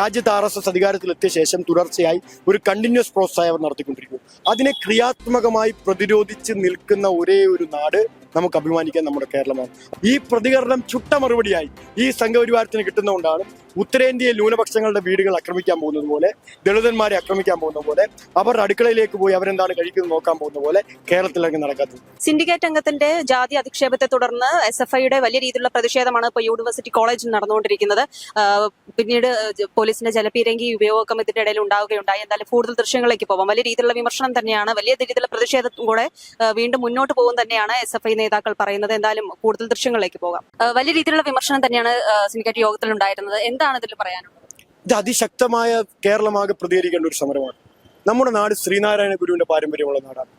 രാജ്യത്ത് R S S അധികാരത്തിലെത്തിയ ശേഷം തുടർച്ചയായി ഒരു കണ്ടിന്യൂസ് പ്രോസസ്സായി അവർ നടത്തിക്കൊണ്ടിരിക്കുന്നു. അതിനെ ക്രിയാത്മകമായി പ്രതിരോധിച്ച് നിൽക്കുന്ന ഒരേ ഒരു നാട് നമുക്ക് അഭിമാനിക്കാൻ നമ്മുടെ കേരളമാണ്. ഈ പ്രതികരണം ചുട്ട മറുപടിയായി ഈ സംഘപരിവാരത്തിന് കിട്ടുന്നതുകൊണ്ടാണ് ഉത്തരേന്ത്യയിൽ ന്യൂനപക്ഷങ്ങളുടെ വീടുകൾ ആക്രമിക്കാൻ പോകുന്നത് പോലെ ദളിതന്മാരെ ആക്രമിക്കാൻ പോകുന്ന പോലെ അവരുടെ അടുക്കളയിലേക്ക് പോയി അവരെന്താണ് കഴിക്കുന്നത് നോക്കാൻ പോകുന്ന പോലെ കേരളത്തിലേക്ക് നടക്കാത്തത്. സിൻഡിക്കേറ്റ് അംഗത്തിന്റെ ജാതി അധിക്ഷേപത്തെ തുടർന്ന് എസ് എഫ് ഐയുടെ വലിയ രീതിയിലുള്ള പ്രതിഷേധമാണ് ഇപ്പോൾ യൂണിവേഴ്സിറ്റി കോളേജിൽ നടന്നുകൊണ്ടിരിക്കുന്നത്. പിന്നീട് പോലീസിന്റെ ജലപീരങ്കി ഉപയോഗം ഇതിന്റെ ഇടയിൽ ഉണ്ടാവുകയുണ്ടായി. എന്തായാലും കൂടുതൽ ദൃശ്യങ്ങളിലേക്ക് പോവാം. വലിയ രീതിയിലുള്ള വിമർശനം തന്നെയാണ് വലിയ രീതിയിലുള്ള പ്രതിഷേധം കൂടെ വീണ്ടും മുന്നോട്ട് പോകും തന്നെയാണ് എസ് എഫ് ഐ നേതാക്കൾ പറയുന്നത്. എന്തായാലും കൂടുതൽ ദൃശ്യങ്ങളിലേക്ക് പോകാം. വലിയ രീതിയിലുള്ള വിമർശനം തന്നെയാണ് സിൻഡിക്കേറ്റ് യോഗത്തിൽ ഉണ്ടായിരുന്നത്. എന്താണ് ഇതിൽ പറയാനുള്ളത്? ഇത് അതിശക്തമായ കേരളമാകെ പ്രതികരിക്കേണ്ട ഒരു സമരമാണ്. നമ്മുടെ നാട് ശ്രീനാരായണ ഗുരുവിന്റെ പാരമ്പര്യമുള്ള നാടാണ്.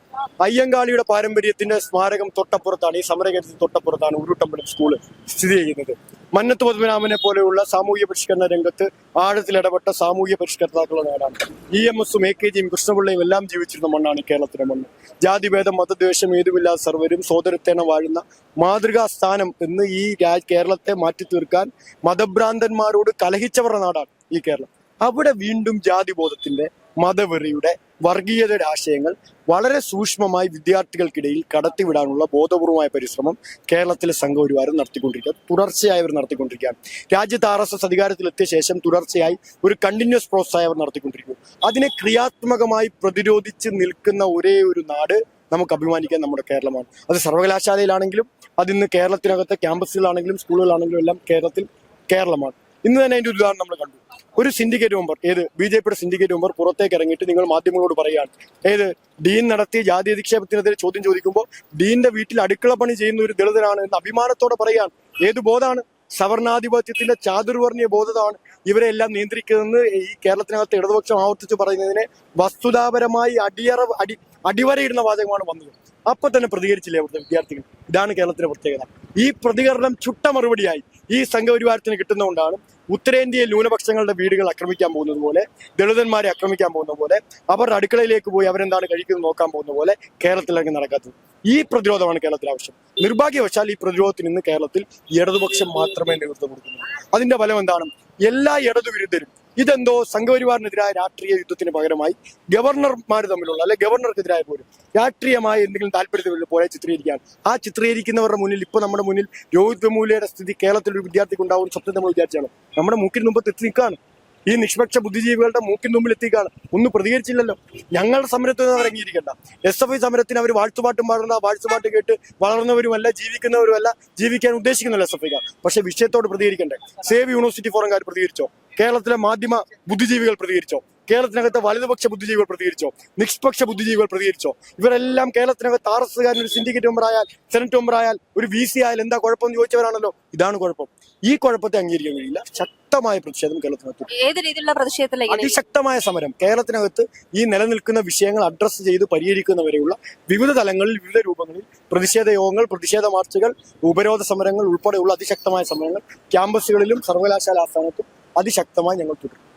അയ്യങ്കാളിയുടെ പാരമ്പര്യത്തിന്റെ സ്മാരകം തൊട്ടപ്പുറത്താണ് ഈ സമരകേന്ദ്രത്തിന് തൊട്ടപ്പുറത്താണ് ഉരുട്ടമ്പലം സ്കൂൾ സ്ഥിതി ചെയ്യുന്നത്. മന്നത്ത് പത്മനാഭനെ പോലെയുള്ള സാമൂഹ്യ പരിഷ്കരണ രംഗത്ത് ആഴത്തിൽ ഇടപെട്ട സാമൂഹ്യ പരിഷ്കർത്താക്കളുടെ നാടാണ്. ഇ എം എസും എ കെ ജിയും കൃഷ്ണപിള്ളയും എല്ലാം ജീവിച്ചിരുന്ന മണ്ണാണ് കേരളത്തിന്റെ മണ്ണ്. ജാതിഭേദം മതദ്വേഷം ഏതുമില്ലാതെ സർവരും സോദരത്തേന വാഴുന്ന മാതൃകാ സ്ഥാനം എന്ന് ഈ കേരളത്തെ മാറ്റി തീർക്കാൻ മതഭ്രാന്തന്മാരോട് കലഹിച്ചവരുടെ നാടാണ് ഈ കേരളം. അവിടെ വീണ്ടും ജാതിബോധത്തിന്റെ മതവെറിയുടെ വർഗീയതയുടെ ആശയങ്ങൾ വളരെ സൂക്ഷ്മമായി വിദ്യാർത്ഥികൾക്കിടയിൽ കടത്തിവിടാനുള്ള ബോധപൂർവമായ പരിശ്രമം കേരളത്തിലെ സംഘപരിവാരം നടത്തിക്കൊണ്ടിരിക്കുക തുടർച്ചയായി അവർ നടത്തിക്കൊണ്ടിരിക്കുകയാണ്. രാജ്യത്ത് ആർ എസ് എസ് അധികാരത്തിലെത്തിയ ശേഷം തുടർച്ചയായി ഒരു കണ്ടിന്യൂസ് പ്രോസസ്സായി അവർ നടത്തിക്കൊണ്ടിരിക്കുന്നു. അതിനെ ക്രിയാത്മകമായി പ്രതിരോധിച്ച് നിൽക്കുന്ന ഒരേ ഒരു നാട് നമുക്ക് അഭിമാനിക്കാൻ നമ്മുടെ കേരളമാണ്. അത് സർവകലാശാലയിലാണെങ്കിലും അതിന്ന് കേരളത്തിനകത്തെ ക്യാമ്പസുകളാണെങ്കിലും സ്കൂളുകളാണെങ്കിലും എല്ലാം കേരളത്തിൽ കേരളമാണ്. ഇന്ന് തന്നെ അതിന്റെ ഉദാഹരണം നമ്മൾ കണ്ടു. ഒരു സിൻഡിക്കേറ്റ് മെമ്പർ ഏത്? ബി ജെ പിയുടെ സിൻഡിക്കേറ്റ് മെമ്പർ പുറത്തേക്ക് ഇറങ്ങിയിട്ട് നിങ്ങൾ മാധ്യമങ്ങളോട് പറയുകയാണ്. ഏത്? ഡീൻ നടത്തിയ ജാതി അധിക്ഷേപത്തിനെതിരെ ചോദ്യം ചോദിക്കുമ്പോൾ ഡീന്റെ വീട്ടിൽ അടുക്കള പണി ചെയ്യുന്ന ഒരു ദളിതനാണ് എന്ന് അഭിമാനത്തോടെ പറയുകയാണ്. ഏത് ബോധമാണ്? സവർണാധിപത്യത്തിന്റെ ചാതുർവർണീയ ബോധമാണ് ഇവരെ എല്ലാം നിയന്ത്രിക്കുന്നതെന്ന് ഈ കേരളത്തിനകത്ത് ഇടതുപക്ഷം ആവർത്തിച്ച് പറയുന്നതിനെ വസ്തുതാപരമായി അടിയറ അടി അടിവരയിടുന്ന വാചകമാണ് വന്നത്. അപ്പൊ തന്നെ പ്രതികരിച്ചില്ലേ അവിടുത്തെ വിദ്യാർത്ഥികൾ? ഇതാണ് കേരളത്തിന്റെ പ്രത്യേകത. ഈ പ്രതികരണം ചുട്ട മറുപടിയായി. ഈ സംഘപരിവാരത്തിന് കിട്ടുന്നതുകൊണ്ടാണ് ഉത്തരേന്ത്യയിൽ ന്യൂനപക്ഷങ്ങളുടെ വീടുകൾ ആക്രമിക്കാൻ പോകുന്നത് പോലെ ദളിതന്മാരെ ആക്രമിക്കാൻ പോകുന്ന പോലെ അവരുടെ അടുക്കളയിലേക്ക് പോയി അവരെന്താണ് കഴിക്കുന്നത് നോക്കാൻ പോകുന്ന പോലെ കേരളത്തിലേക്ക് നടക്കാത്തത്. ഈ പ്രതിരോധമാണ് കേരളത്തിൽ ആവശ്യം. നിർഭാഗ്യവശാൽ ഈ പ്രതിരോധത്തിന് ഇന്ന് കേരളത്തിൽ ഇടതുപക്ഷം മാത്രമേ നേതൃത്വം കൊടുക്കുന്നുള്ളൂ. അതിന്റെ ഫലം എന്താണ്? എല്ലാ ഇടതുവിരുദ്ധരും ഇതെന്തോ സംഘപരിവാറിനെതിരായ രാഷ്ട്രീയ യുദ്ധത്തിന് പകരമായി ഗവർണർമാർ തമ്മിലുള്ള അല്ലെ ഗവർണർക്കെതിരായ പോലും രാഷ്ട്രീയമായ എന്തെങ്കിലും താല്പര്യത്തിലുള്ള പോലെ ചിത്രീകരിക്കുകയാണ്. ആ ചിത്രീകരിക്കുന്നവരുടെ മുന്നിൽ ഇപ്പൊ നമ്മുടെ മുന്നിൽ രോഹിത് വെമൂലയുടെ സ്ഥിതി കേരളത്തിൽ ഒരു വിദ്യാർത്ഥിക്ക് ഉണ്ടാവും സത്യം നമ്മൾ വിചാരിച്ചാണ്. നമ്മുടെ മൂക്കിന് മുമ്പ് എത്തി നിൽക്കുകയാണ്. ഈ നിഷ്പക്ഷ ബുദ്ധിജീവികളുടെ മൂക്കിന് മുമ്പിൽ എത്തിക്കാണ് ഒന്നും പ്രതികരിച്ചില്ലല്ലോ. ഞങ്ങളുടെ സമരത്തിൽ നിന്ന് അവർ അംഗീകരിക്കണ്ട എസ് എഫ് ഐ സമരത്തിന് അവർ വാഴ്ത്തുപാട്ടും പാടുന്ന വാഴ്ത്തുപാട്ട് കേട്ട് വളർന്നവരുമല്ല ജീവിക്കുന്നവരുമല്ല ജീവിക്കാൻ ഉദ്ദേശിക്കുന്നില്ല എസ് എഫ് ഐക്കാർ പക്ഷെ വിഷയത്തോട് പ്രതികരിക്കണ്ടേ? Save university ഫോറംകാർ പ്രതികരിച്ചോ? കേരളത്തിലെ മാധ്യമ ബുദ്ധിജീവികൾ പ്രതികരിച്ചോ? കേരളത്തിനകത്ത് വലതുപക്ഷ ബുദ്ധിജീവികൾ പ്രതികരിച്ചോ? നിഷ്പക്ഷ ബുദ്ധിജീവികൾ പ്രതികരിച്ചോ? ഇവരെല്ലാം കേരളത്തിനകത്ത് ആർ എസ് ഒരു സിൻഡിക്കേറ്റ് മെമ്പർ ആയാൽ സെനറ്റ് മെമ്പർ ആയാൽ ഒരു വി സി ആയാൽ എന്താ കുഴപ്പമെന്ന് ചോദിച്ചവരാണല്ലോ? ഇതാണ് കുഴപ്പം. ഈ കുഴപ്പത്തെ അംഗീകരിക്കാൻ കഴിയില്ല. ശക്തമായ പ്രതിഷേധം കേരളത്തിനകത്ത് ഏത് രീതിയിലുള്ള പ്രതിഷേധത്തിലേക്ക് അതിശക്തമായ സമരം. കേരളത്തിനകത്ത് ഈ നിലനിൽക്കുന്ന വിഷയങ്ങൾ അഡ്രസ്സ് ചെയ്ത് പരിഹരിക്കുന്നവരെയുള്ള വിവിധ തലങ്ങളിൽ വിവിധ രൂപങ്ങളിൽ പ്രതിഷേധ യോഗങ്ങൾ പ്രതിഷേധ മാർച്ചുകൾ ഉപരോധ സമരങ്ങൾ ഉൾപ്പെടെയുള്ള അതിശക്തമായ സമരങ്ങൾ ക്യാമ്പസുകളിലും സർവകലാശാല ആസ്ഥാനത്തും അതിശക്തമായി ഞങ്ങൾ തുടരും.